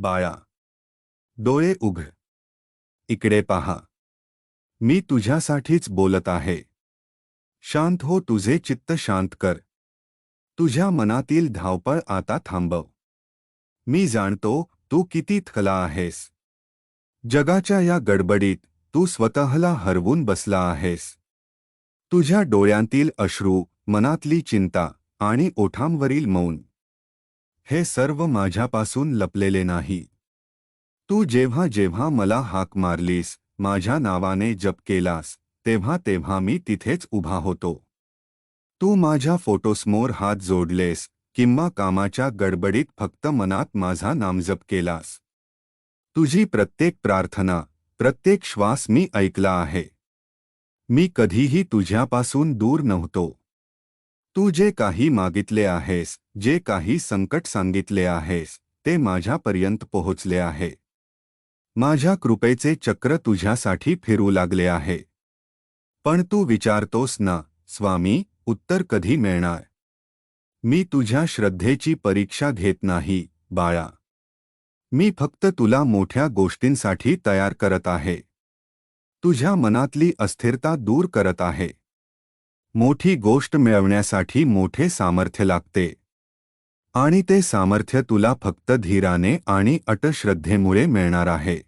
बाळा डोळे उघ. इकडे पहा. मी तुझ्यासाठीच बोलत आहे. शांत हो तुझे चित्त शांत कर. तुझ्या मनातील धावपळ आता थांबव. मी जाणतो तू किती थकला आहेस. जगाच्या या गडबडीत तू स्वतःला हरवून बसला आहेस. तुझ्या डोळ्यांतील अश्रू मनातली चिंता आणि ओठांवरील मौन. हे सर्व माझ्यापासून लपलेले नाही. तू जेव्हा जेव्हा मला हाक मारलीस माझ्या नावाने जप केलास तेव्हा तेव्हा मी तिथेच उभा होतो. तू माझ्या फोटोसमोर हात जोडलेस किंवा कामाच्या गडबडीत फक्त मनात माझा नामजप केलास. तुझी प्रत्येक प्रार्थना प्रत्येक श्वास मी ऐकला आहे. मी कधीही तुझ्यापासून दूर नव्हतो. तू जे काही मागितले आहेस जे काही संकट सांगितले आहेस ते माझ्यापर्यंत पोहोचले आहे. माझ्या कृपेचे चक्र तुझ्यासाठी फिरू लागले आहे. पण तू विचारतोस ना स्वामी उत्तर कधी मिळणार? मी तुझ्या श्रद्धेची परीक्षा घेत नाही बाळा. मी फक्त तुला मोठ्या गोष्टींसाठी तयार करत आहे. तुझ्या मनातली अस्थिरता दूर करत आहे. मोठी गोष्ट मिळवण्यासाठी मोठे सामर्थ्य लागते. आणि ते सामर्थ्य तुला फक्त धीराने आणि अटश्रद्धेमुळे मिळणार आहे.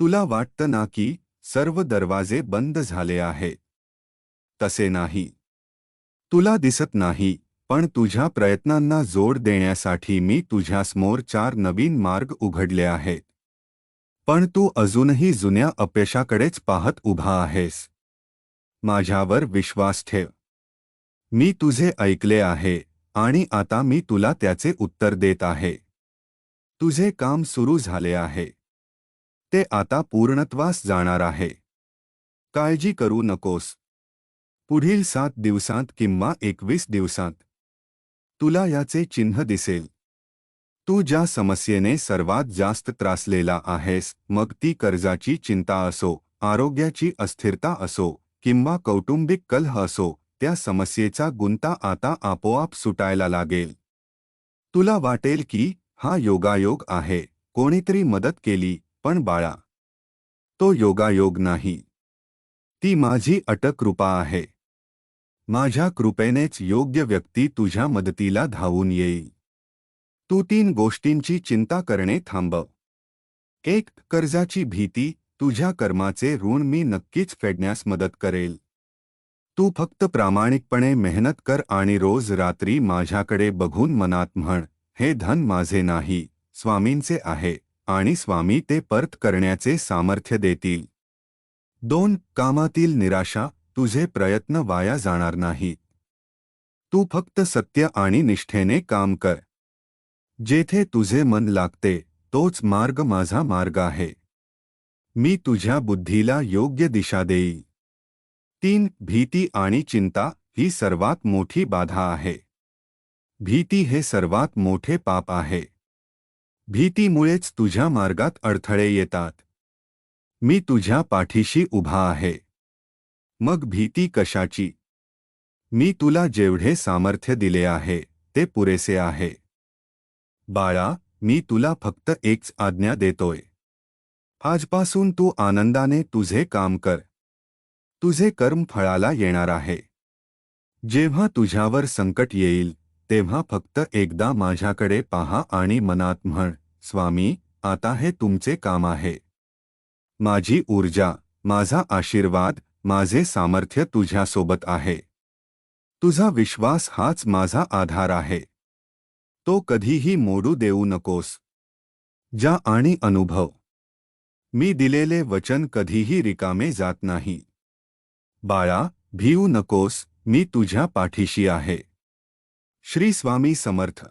तुला वाटतं ना की सर्व दरवाजे बंद झाले आहे? तसे नाही. तुला दिसत नाही पण तुझ्या प्रयत्नांना जोड देण्यासाठी मी तुझ्यासमोर चार नवीन मार्ग उघडले आहेत. पण तू अजूनही जुन्या अपयशाकडेच पाहत उभा आहेस. माझ्यावर विश्वास ठेव. मी तुझे ऐकले आहे आणि आता मी तुला त्याचे उत्तर देत आहे. तुझे काम सुरू झाले आहे. ते आता पूर्णत्वास जाणार आहे. काळजी करू नकोस. पुढील सात दिवसांत किंवा एकवीस दिवसांत. तुला याचे चिन्ह दिसेल. तू ज्या समस्येने सर्वात जास्त त्रासलेला आहेस मग ती कर्जाची चिंता असो आरोग्याची अस्थिरता असो किंवा कौटुंबिक कलह असो त्या समस्येचा गुंता आता आपोआप सुटायला लागेल. तुला वाटेल की हा योगायोग आहे कोणीतरी मदत केली पण बाळा. तो योगायोग नाही. ती माझी अटक कृपा आहे. माझ्या कृपेनेच योग्य व्यक्ती तुझ्या मदतीला धावून येईल. तू तीन गोष्टींची चिंता करणे थांबव एक कर्जाची भीती तुझ्या कर्माचे ऋण मी नक्कीच फेडण्यास मदत करेल. तू फक्त प्रामाणिकपणे मेहनत कर आणि रोज रात्री माझ्याकडे बघून मनात म्हण हे धन माझे नाही स्वामींचे आहे आणि स्वामी ते परत करण्याचे सामर्थ्य देतील. दोन कामातील निराशा तुझे प्रयत्न वाया जाणार नाही. तू फक्त सत्य आणि निष्ठेने काम कर. जेथे तुझे मन लागते तोच मार्ग माझा मार्ग आहे. मी तुझ्या बुद्धीला योग्य दिशा देईल. तीन भीती आणि चिंता ही सर्वात मोठी बाधा आहे. भीती हे सर्वात मोठे पाप आहे. भीतीमुळेच तुझ्या मार्गात अडथळे येतात. मी तुझ्या पाठीशी उभा आहे. मग भीती कशाची? मी तुला जेवढे सामर्थ्य दिले आहे ते पुरेसे आहे. बाळा मी तुला फक्त एकच आज्ञा देतोय. आजपासून तू आनंदाने तुझे काम कर. तुझे कर्म फळाला येणार आहे. जेव्हा तुझ्यावर संकट येईल, तेव्हा फक्त एकदा माझ्याकडे पहा आणि मनात म्हण, स्वामी, आता हे तुमचे काम आहे. माझी ऊर्जा, माझा आशीर्वाद, माझे सामर्थ्य तुझ्यासोबत आहे. तुझा विश्वास हाच माझा आधार आहे. तो कधीही मोडू देऊ नकोस. जा आणि अनुभव. मी दिलेले वचन कधीही रिकामे जात नाही. बाळा भिऊ नकोस मी तुझ्या पाठीशी आहे. श्री स्वामी समर्थ.